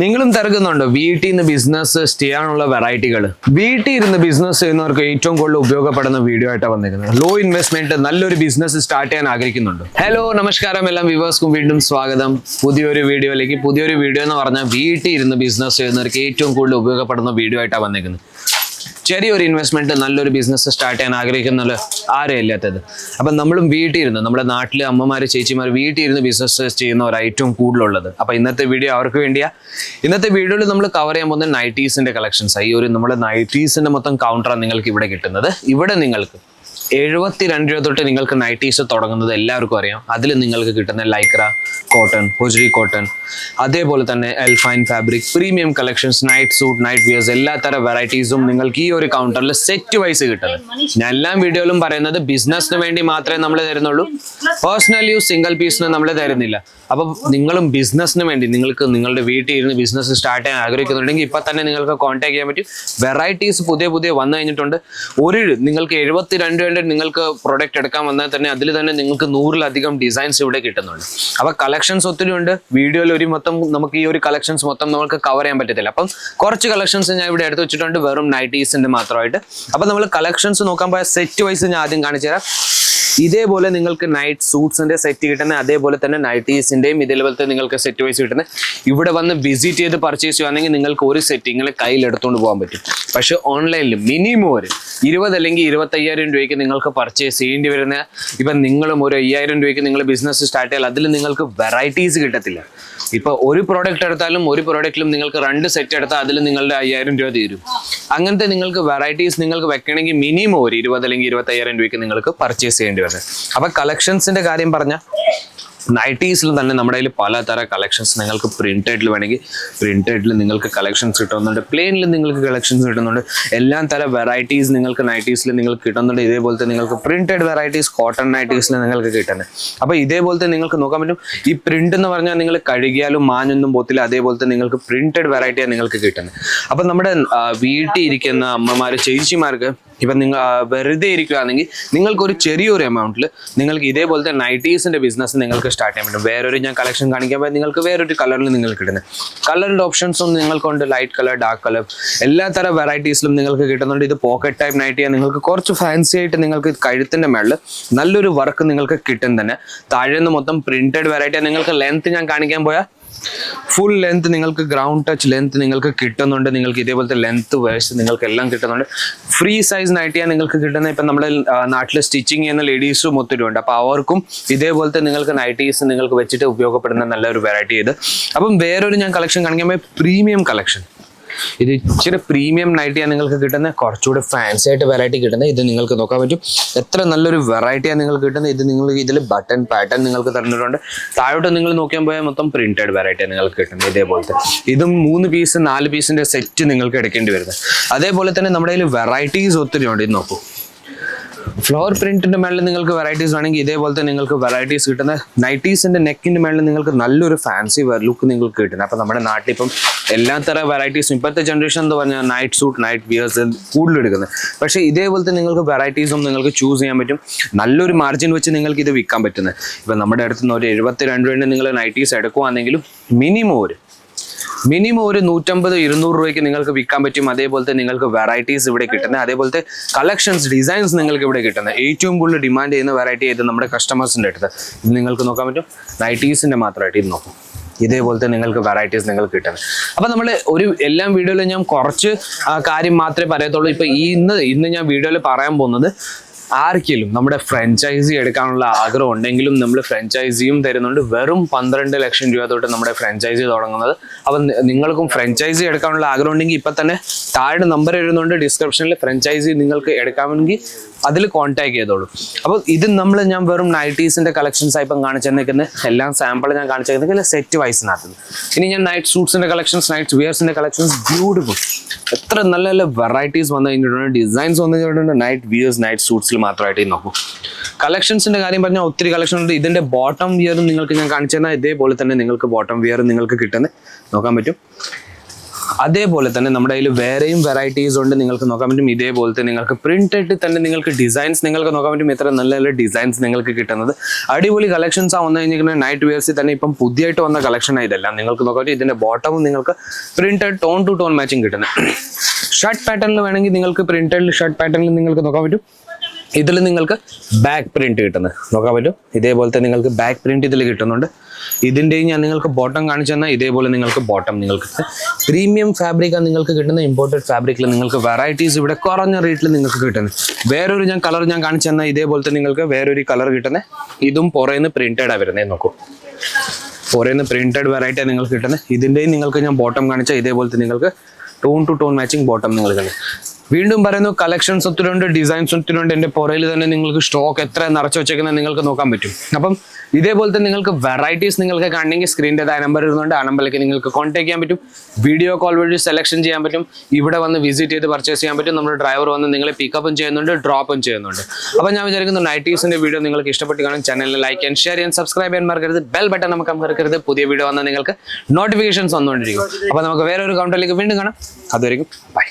നിങ്ങളും തിരക്കുന്നുണ്ടോ? വീട്ടിൽ നിന്ന് ബിസിനസ് ചെയ്യാനുള്ള വെറൈറ്റികൾ വീട്ടിൽ ഇരുന്ന് ബിസിനസ് ചെയ്യുന്നവർക്ക് ഏറ്റവും കൂടുതൽ ഉപയോഗപ്പെടുന്ന വീഡിയോ ആയിട്ടാണ് വന്നിരിക്കുന്നത്. ലോ ഇൻവെസ്റ്റ്മെന്റ് നല്ലൊരു ബിസിനസ് സ്റ്റാർട്ട് ചെയ്യാൻ ആഗ്രഹിക്കുന്നുണ്ട്. ഹലോ നമസ്കാരം എല്ലാം വിവേഴ്സ്ക്കും വീണ്ടും സ്വാഗതം. പുതിയൊരു വീഡിയോയിലേക്ക് പുതിയൊരു വീഡിയോ എന്ന് പറഞ്ഞാൽ വീട്ടിൽ ഇരുന്ന് ബിസിനസ് ചെയ്യുന്നവർക്ക് ഏറ്റവും കൂടുതൽ ഉപയോഗപ്പെടുന്ന വീഡിയോ ആയിട്ടാണ് വന്നിരിക്കുന്നത്. ചെറിയൊരു ഇൻവെസ്റ്റ്മെന്റ് നല്ലൊരു ബിസിനസ് സ്റ്റാർട്ട് ചെയ്യാൻ ആഗ്രഹിക്കുന്ന ആരും ഇല്ലാത്തത്. അപ്പം നമ്മളും വീട്ടിൽ ഇരുന്ന് നമ്മുടെ നാട്ടിലെ അമ്മമാര് ചേച്ചിമാർ വീട്ടിൽ ഇരുന്ന് ബിസിനസ് ചെയ്യുന്നവർ ഏറ്റവും കൂടുതലുള്ളത്. അപ്പം ഇന്നത്തെ വീഡിയോ അവർക്ക് വേണ്ടിയാ. ഇന്നത്തെ വീഡിയോയിൽ നമ്മൾ കവർ ചെയ്യാൻ പോകുന്ന നൈറ്റീസിന്റെ കളക്ഷൻസ് ഈ ഒരു നമ്മുടെ നൈറ്റീസിന്റെ മൊത്തം കൗണ്ടറാണ് നിങ്ങൾക്ക് ഇവിടെ കിട്ടുന്നത്. ഇവിടെ നിങ്ങൾക്ക് എഴുപത്തിരണ്ട് രൂപ തൊട്ട് നിങ്ങൾക്ക് നൈറ്റീസ് തുടങ്ങുന്നത് എല്ലാവർക്കും അറിയാം. അതിൽ നിങ്ങൾക്ക് കിട്ടുന്ന ലൈക്ര കോട്ടൺ ഹുജറി കോട്ടൺ അതേപോലെ തന്നെ എൽഫൈൻ fabric premium collections night suit night wears എല്ലാ തരം വെറൈറ്റീസും നിങ്ങൾക്ക് ഈ ഒരു കൗണ്ടറിൽ സെറ്റ് വൈസ് കിട്ടുന്നത് ഞാൻ എല്ലാ വീഡിയോയിലും പറയുന്നത് ബിസിനസ്സിന് വേണ്ടി മാത്രമേ നമ്മൾ തരുന്നുള്ളൂ. പേഴ്സണൽ യൂസ് സിംഗിൾ പീസിന് നമ്മൾ തരുന്നില്ല. അപ്പം നിങ്ങളും ബിസിനസ്സിന് വേണ്ടി നിങ്ങൾക്ക് നിങ്ങളുടെ വീട്ടിൽ ഇരുന്ന് ബിസിനസ് സ്റ്റാർട്ട് ചെയ്യാൻ ആഗ്രഹിക്കുന്നുണ്ടെങ്കിൽ ഇപ്പം തന്നെ നിങ്ങൾക്ക് കോൺടാക്ട് ചെയ്യാൻ പറ്റും. വെറൈറ്റീസ് പുതിയ പുതിയ വന്നു കഴിഞ്ഞിട്ടുണ്ട്. ഒരു നിങ്ങൾക്ക് എഴുപത്തിരണ്ട് രൂപയുടെ നിങ്ങൾക്ക് പ്രൊഡക്റ്റ് എടുക്കാൻ വന്നാൽ തന്നെ അതിൽ തന്നെ നിങ്ങൾക്ക് നൂറിലധികം ഡിസൈൻസ് ഇവിടെ കിട്ടുന്നുണ്ട്. അപ്പോൾ കളക്ഷൻസ് ഒത്തിരി ഉണ്ട്. വീഡിയോയിൽ ഒരു മൊത്തം നമുക്ക് ഈ ഒരു കളക്ഷൻസ് മൊത്തം നമുക്ക് കവർ ചെയ്യാൻ പറ്റത്തില്ല. അപ്പം കുറച്ച് കളക്ഷൻസ് ഞാൻ ഇവിടെ എടുത്ത് വെച്ചിട്ടുണ്ട്. വെറും നൈറ്റീസിന്റെ മാത്രമായിട്ട്. അപ്പം നമ്മൾ കളക്ഷൻസ് നോക്കാൻ പോയ സെറ്റ് വൈസ് ഞാൻ ആദ്യം കാണിച്ചു തരാം ഇതേപോലെ നിങ്ങൾക്ക് നൈറ്റ് സൂട്ട്സിന്റെ സെറ്റ് കിട്ടുന്ന അതേപോലെ തന്നെ നൈറ്റീസിന്റെയും ഇതേപോലത്തെ നിങ്ങൾക്ക് സെറ്റ് വൈസ് കിട്ടുന്ന ഇവിടെ വന്ന് വിസിറ്റ് ചെയ്ത് പർച്ചേസ് ചെയ്യുകയാണെങ്കിൽ നിങ്ങൾക്ക് ഒരു സെറ്റിങ്ങിൽ കയ്യിൽ എടുത്തുകൊണ്ട് പോകാൻ പറ്റും. പക്ഷെ ഓൺലൈനിൽ മിനിമം ഒരു ഇരുപത് അല്ലെങ്കിൽ ഇരുപത്തയ്യായിരം രൂപയ്ക്ക് നിങ്ങൾക്ക് പർച്ചേസ് ചെയ്യേണ്ടി വരുന്ന ഇപ്പം നിങ്ങളും ഒരു അയ്യായിരം രൂപയ്ക്ക് നിങ്ങൾ ബിസിനസ് സ്റ്റാർട്ട് ചെയ്താൽ അതിൽ നിങ്ങൾക്ക് വെറൈറ്റീസ് കിട്ടത്തില്ല. ഇപ്പൊ ഒരു പ്രോഡക്റ്റ് എടുത്താലും ഒരു പ്രോഡക്റ്റിലും നിങ്ങൾക്ക് രണ്ട് സെറ്റ് എടുത്താൽ അതിൽ നിങ്ങളുടെ അയ്യായിരം രൂപ തീരും. അങ്ങനത്തെ നിങ്ങൾക്ക് വെറൈറ്റീസ് നിങ്ങൾക്ക് വെക്കണമെങ്കിൽ മിനിമം ഒരു ഇരുപത് അല്ലെങ്കിൽ ഇരുപത്തയ്യായിരം രൂപയ്ക്ക് നിങ്ങൾക്ക് പർച്ചേസ് ചെയ്യേണ്ടി വരും. അപ്പൊ കളക്ഷൻസിന്റെ കാര്യം പറഞ്ഞാൽ നൈറ്റീസിൽ തന്നെ നമ്മുടെ കയ്യിൽ പലതര കളക്ഷൻസ് നിങ്ങൾക്ക് പ്രിന്റഡിൽ വേണമെങ്കിൽ പ്രിന്റഡിൽ നിങ്ങൾക്ക് കളക്ഷൻസ് കിട്ടുന്നുണ്ട്. പ്ലെയിനിൽ നിങ്ങൾക്ക് കളക്ഷൻസ് കിട്ടുന്നുണ്ട്. എല്ലാ തര വെറൈറ്റീസ് നിങ്ങൾക്ക് നൈറ്റീസിൽ നിങ്ങൾക്ക് കിട്ടുന്നുണ്ട്. ഇതേപോലത്തെ നിങ്ങൾക്ക് പ്രിന്റഡ് വെറൈറ്റീസ് കോട്ടൺ നൈറ്റീസിൽ നിങ്ങൾക്ക് കിട്ടുന്നത് അപ്പോൾ ഇതേപോലത്തെ നിങ്ങൾക്ക് നോക്കാൻ പറ്റും. ഈ പ്രിന്റ് എന്ന് പറഞ്ഞാൽ നിങ്ങൾ കഴുകിയാലും മാഞ്ഞൊന്നും പോത്തില്ല അതേപോലത്തെ നിങ്ങൾക്ക് പ്രിന്റഡ് വെറൈറ്റിയാണ് നിങ്ങൾക്ക് കിട്ടുന്നത്. അപ്പം നമ്മുടെ വീട്ടിൽ ഇരിക്കുന്ന അമ്മമാർ ചേച്ചിമാർക്ക് ഇപ്പം നിങ്ങൾ വെറുതെ ഇരിക്കുകയാണെങ്കിൽ നിങ്ങൾക്ക് ഒരു ചെറിയൊരു എമൗണ്ടിൽ നിങ്ങൾക്ക് ഇതേപോലത്തെ നൈറ്റീസിന്റെ ബിസിനസ് നിങ്ങൾക്ക് സ്റ്റാർട്ട് ചെയ്യാൻ പറ്റും. വേറൊരു ഞാൻ കളക്ഷൻ കാണിക്കാൻ പോയാൽ നിങ്ങൾക്ക് വേറൊരു കളറിൽ നിങ്ങൾക്ക് കിട്ടുന്നത്. കളറിന്റെ ഓപ്ഷൻസും നിങ്ങൾക്കുണ്ട്. ലൈറ്റ് കളർ ഡാർക്ക് കളർ എല്ലാ തരം വെറൈറ്റീസിലും നിങ്ങൾക്ക് കിട്ടുന്നുണ്ട്. ഇത് പോക്കറ്റ് ടൈപ്പ് നൈറ്റ് നിങ്ങൾക്ക് കുറച്ച് ഫാൻസി ആയിട്ട് നിങ്ങൾക്ക് കഴുത്തിന്റെ മേളിൽ നല്ലൊരു വർക്ക് നിങ്ങൾക്ക് കിട്ടും തന്നെ. താഴെ നിന്ന് മൊത്തം പ്രിന്റഡ് വെറൈറ്റി നിങ്ങൾക്ക് ലെങ്ത് ഞാൻ കാണിക്കാൻ പോയാൽ ഫുൾ ലെങ്ത് നിങ്ങൾക്ക് ഗ്രൗണ്ട് ടച്ച് ലെങ്ത് നിങ്ങൾക്ക് കിട്ടുന്നുണ്ട്. നിങ്ങൾക്ക് ഇതേപോലത്തെ ലെങ്ത് വേഴ്സ് നിങ്ങൾക്ക് എല്ലാം കിട്ടുന്നുണ്ട് ഫ്രീ സൈസ് നൈറ്റിയാണ് നിങ്ങൾക്ക് കിട്ടുന്ന ഇപ്പം നമ്മുടെ നാട്ടിൽ സ്റ്റിച്ചിങ് ചെയ്യുന്ന ലേഡീസും ഒത്തിരി ഉണ്ട്. അപ്പോൾ അവർക്കും ഇതേപോലത്തെ നിങ്ങൾക്ക് നൈറ്റീസ് നിങ്ങൾക്ക് വെച്ചിട്ട് ഉപയോഗപ്പെടുന്ന നല്ലൊരു വെറൈറ്റി ഇത്. അപ്പം വേറൊരു ഞാൻ കളക്ഷൻ കാണിക്കുമ്പോൾ പ്രീമിയം കളക്ഷൻ ഇത് ഇച്ചിരി പ്രീമിയം നൈറ്റിയാണ് നിങ്ങൾക്ക് കിട്ടുന്നത്. കുറച്ചുകൂടി ഫാൻസി ആയിട്ട് വെറൈറ്റി കിട്ടുന്നത്. ഇത് നിങ്ങൾക്ക് നോക്കാൻ പറ്റും. എത്ര നല്ലൊരു വെറൈറ്റിയാണ് നിങ്ങൾക്ക് കിട്ടുന്നത്. ഇത് നിങ്ങൾ ഇതിൽ ബട്ടൺ പാറ്റേൺ നിങ്ങൾക്ക് തന്നിട്ടുണ്ട്. താഴോട്ട് നിങ്ങൾ നോക്കിയാൽ പോയാൽ മൊത്തം പ്രിന്റഡ് വെറൈറ്റിയാണ് നിങ്ങൾക്ക് കിട്ടുന്നത് ഇതേപോലത്തെ. ഇതും മൂന്ന് പീസ് നാല് പീസിന്റെ സെറ്റ് നിങ്ങൾക്ക് എടുക്കേണ്ടി വരുന്നത്. അതേപോലെ തന്നെ നമ്മുടെ കയ്യിൽ വെറൈറ്റീസ് ഒത്തിരി ഉണ്ട്. ഇത് നോക്കൂ. ഫ്ലവർ പ്രിന്റിന്റെ മേളിൽ നിങ്ങൾക്ക് വെറൈറ്റീസ് വേണമെങ്കിൽ ഇതേപോലത്തെ നിങ്ങൾക്ക് വെറൈറ്റീസ് കിട്ടുന്ന നൈറ്റീസിന്റെ നെക്കിന്റെ മേളിൽ നിങ്ങൾക്ക് നല്ലൊരു ഫാൻസി ലുക്ക് നിങ്ങൾക്ക് കിട്ടുന്നത്. അപ്പൊ നമ്മുടെ നാട്ടിൽ ഇപ്പം എല്ലാ തരം വെറൈറ്റീസും ഇപ്പോഴത്തെ ജനറേഷൻ എന്ന് പറഞ്ഞാൽ നൈറ്റ് സൂട്ട് നൈറ്റ് വിയേഴ്സ് കൂടുതൽ എടുക്കുന്നത്. പക്ഷേ ഇതേപോലത്തെ നിങ്ങൾക്ക് വെറൈറ്റീസും നിങ്ങൾക്ക് ചൂസ് ചെയ്യാൻ പറ്റും. നല്ലൊരു മാർജിൻ വെച്ച് നിങ്ങൾക്ക് ഇത് വിൽക്കാൻ പറ്റുന്നത്. ഇപ്പം നമ്മുടെ അടുത്ത് നിന്ന് ഒരു എഴുപത്തിരണ്ട് രൂപ നിങ്ങൾ നൈറ്റീസ് എടുക്കുവാണെങ്കിലും മിനിമം ഒരു മിനിമം ഒരു നൂറ്റമ്പത് ഇരുന്നൂറ് രൂപയ്ക്ക് നിങ്ങൾക്ക് വിൽക്കാൻ പറ്റും. അതേപോലത്തെ നിങ്ങൾക്ക് വെറൈറ്റീസ് ഇവിടെ കിട്ടുന്നത്. അതേപോലത്തെ കളക്ഷൻസ് ഡിസൈൻസ് നിങ്ങൾക്ക് ഇവിടെ കിട്ടുന്നത്. ഏറ്റവും കൂടുതൽ ഡിമാൻഡ് ചെയ്യുന്ന വെറൈറ്റി ആയിട്ട് നമ്മുടെ കസ്റ്റമേഴ്സിന്റെ അടുത്ത്. ഇത് നിങ്ങൾക്ക് നോക്കാൻ പറ്റും. നൈറ്റീസിന്റെ മാത്രമായിട്ട് ഇത് നോക്കും. ഇതേപോലത്തെ നിങ്ങൾക്ക് വെറൈറ്റീസ് നിങ്ങൾക്ക് കിട്ടുന്നത്. അപ്പം നമ്മൾ ഒരു എല്ലാം വീഡിയോയിലും ഞാൻ കുറച്ച് കാര്യം മാത്രമേ പറയത്തുള്ളൂ. ഇപ്പം ഇന്ന് ഇന്ന് ഞാൻ വീഡിയോയിൽ പറയാൻ പോകുന്നത് ആർക്കെങ്കിലും നമ്മുടെ ഫ്രാഞ്ചൈസി എടുക്കാനുള്ള ആഗ്രഹം ഉണ്ടെങ്കിലും നമ്മൾ ഫ്രാഞ്ചൈസിയും തരുന്നുണ്ട്. വെറും പന്ത്രണ്ട് ലക്ഷം രൂപ തൊട്ട് നമ്മുടെ ഫ്രാഞ്ചൈസി തുടങ്ങുന്നത്. അപ്പം നിങ്ങൾക്കും ഫ്രാഞ്ചൈസി എടുക്കാനുള്ള ആഗ്രഹം ഉണ്ടെങ്കിൽ ഇപ്പം തന്നെ താഴെ നമ്പർ എഴുതുന്നുണ്ട്. ഡിസ്ക്രിപ്ഷനിൽ ഫ്രാഞ്ചൈസി നിങ്ങൾക്ക് എടുക്കാമെങ്കിൽ അതിൽ കോൺടാക്ട് ചെയ്തോളൂ. അപ്പോൾ ഇത് നമ്മൾ ഞാൻ വെറും നൈറ്റീസിന്റെ കളക്ഷൻസ് ആയിപ്പം ഇപ്പം കാണിച്ചെന്നിരിക്കുന്നത് എല്ലാം സാമ്പിൾ ഞാൻ കാണിച്ചേക്കുന്നത് സെറ്റ് വൈസ് വൈസിനകത്ത് ഇനി ഞാൻ നൈറ്റ് സൂട്ട്സിന്റെ കളക്ഷൻസ് നൈറ്റ് വിയേഴ്സിന്റെ കളക്ഷൻസ് ബ്യൂട്ടിഫുൾ എത്ര നല്ല നല്ല വെറൈറ്റീസ് വന്നു കഴിഞ്ഞിട്ടുണ്ട്. ഡിസൈൻസ് വന്നു കഴിഞ്ഞിട്ടുണ്ട്. നൈറ്റ് വിയേഴ്സ് നൈറ്റ് സൂട്ട്സിൽ മാത്രമായിട്ട് നോക്കൂ. കളക്ഷൻസിന്റെ കാര്യം പറഞ്ഞാൽ ഒത്തിരി കളക്ഷൻ ഉണ്ട്. ഇതിന്റെ ബോട്ടം വിയറും നിങ്ങൾക്ക് ഞാൻ കാണിച്ചു തന്നാൽ ഇതേപോലെ തന്നെ നിങ്ങൾക്ക് ബോട്ടം വിയർ നിങ്ങൾക്ക് കിട്ടുന്നത് നോക്കാൻ പറ്റും. അതേപോലെ തന്നെ നമ്മുടെ കയ്യിൽ വേറെയും വെറൈറ്റീസ് ഉണ്ട്. നിങ്ങൾക്ക് നോക്കാൻ പറ്റും. ഇതേപോലത്തെ നിങ്ങൾക്ക് പ്രിന്റഡ് തന്നെ നിങ്ങൾക്ക് ഡിസൈൻസ് നിങ്ങൾക്ക് നോക്കാൻ പറ്റും. ഇത്ര നല്ല നല്ല ഡിസൈൻസ് നിങ്ങൾക്ക് കിട്ടുന്നത്. അടിപൊളി കളക്ഷൻസ് ആ വന്നു കഴിഞ്ഞാൽ നൈറ്റ് വെയർസിൽ തന്നെ ഇപ്പം പുതിയതായിട്ട് വന്ന കളക്ഷൻ ഇതെല്ലാം നിങ്ങൾക്ക് നോക്കാൻ പറ്റും. ഇതിന്റെ ബോട്ടമും നിങ്ങൾക്ക് printed tone to tone matching കിട്ടുന്നത്. ഷർട്ട് പാറ്റേണിൽ വേണമെങ്കിൽ നിങ്ങൾക്ക് പ്രിന്റഡ് ഷർട്ട് പാറ്റേണിൽ നിങ്ങൾക്ക് നോക്കാൻ പറ്റും. ഇതിൽ നിങ്ങൾക്ക് ബാക്ക് പ്രിന്റ് കിട്ടുന്നത് നോക്കാൻ പറ്റും? ഇതേപോലത്തെ നിങ്ങൾക്ക് ബാക്ക് പ്രിന്റ് ഇതിൽ കിട്ടുന്നുണ്ട്. ഇതിന്റെയും ഞാൻ നിങ്ങൾക്ക് ബോട്ടം കാണിച്ചു തന്നാൽ ഇതേപോലെ നിങ്ങൾക്ക് ബോട്ടം നിങ്ങൾക്ക് പ്രീമിയം ഫാബ്രിക്കാണ് നിങ്ങൾക്ക് കിട്ടുന്ന ഇമ്പോർട്ടഡ് ഫാബ്രിക്കിൽ നിങ്ങൾക്ക് വെറൈറ്റീസ് ഇവിടെ കുറഞ്ഞ റേറ്റിൽ നിങ്ങൾക്ക് കിട്ടുന്നത് വേറൊരു ഞാൻ കളർ ഞാൻ കാണിച്ചു തന്നാൽ ഇതേപോലത്തെ നിങ്ങൾക്ക് വേറൊരു കളർ കിട്ടുന്നത് ഇതും പുറയുന്ന പ്രിന്റഡാണ് വരുന്നത് നോക്കൂ. പുറയുന്ന പ്രിന്റഡ് വെറൈറ്റിയാണ് നിങ്ങൾക്ക് കിട്ടുന്നത് ഇതിന്റെയും നിങ്ങൾക്ക് ഞാൻ ബോട്ടം കാണിച്ചാൽ ഇതേപോലത്തെ നിങ്ങൾക്ക് tone to tone matching bottom നിങ്ങൾക്ക് വീണ്ടും പറയുന്നു കളക്ഷൻസ് സ്വത്തിലുണ്ട് ഡിസൈൻ ഉണ്ട് എന്റെ പുറയിൽ തന്നെ നിങ്ങൾക്ക് സ്റ്റോക്ക് എത്ര നിറച്ച് വെച്ചേക്കുന്നത് നിങ്ങൾക്ക് നോക്കാൻ പറ്റും. അപ്പം ഇതേപോലത്തെ നിങ്ങൾക്ക് വെറൈറ്റീസ് നിങ്ങൾക്ക് കാണണമെങ്കിൽ സ്ക്രീനിന്റെ ആ നമ്പർ ഇരുന്നുണ്ട് ആ നമ്പറിലേക്ക് നിങ്ങൾക്ക് കോൺടാക്ട് ചെയ്യാൻ പറ്റും. വീഡിയോ കോൾ വഴി സെലക്ഷൻ ചെയ്യാൻ പറ്റും. ഇവിടെ വന്ന് വിസിറ്റ് ചെയ്ത് പർച്ചേസ് ചെയ്യാൻ പറ്റും. നമ്മുടെ ഡ്രൈവർ വന്ന് നിങ്ങളെ പിക്കപ്പും ചെയ്യുന്നുണ്ട് ഡ്രോപ്പും ചെയ്യുന്നുണ്ട്. അപ്പോൾ ഞാൻ വിചാരിക്കുന്നു നൈറ്റീസിന്റെ വീഡിയോ നിങ്ങൾക്ക് ഇഷ്ടപ്പെട്ട് കാണും. ചാനലിൽ ലൈക്ക് ആൻഡ് ഷെയർ ചെയ്യാൻ സബ്സ്ക്രൈബ് ചെയ്യാൻ മറക്കരുത്. ബെൽ ബട്ടൺ നമുക്ക് മറക്കരുത്. പുതിയ വീഡിയോ വന്നാൽ നിങ്ങൾക്ക് നോട്ടിഫിക്കേഷൻസ് വന്നുകൊണ്ടിരിക്കും. അപ്പോൾ നമുക്ക് വേറെ ഒരു കൗണ്ടറിലേക്ക് വീണ്ടും കാണാം. അതുവരെയും ബൈ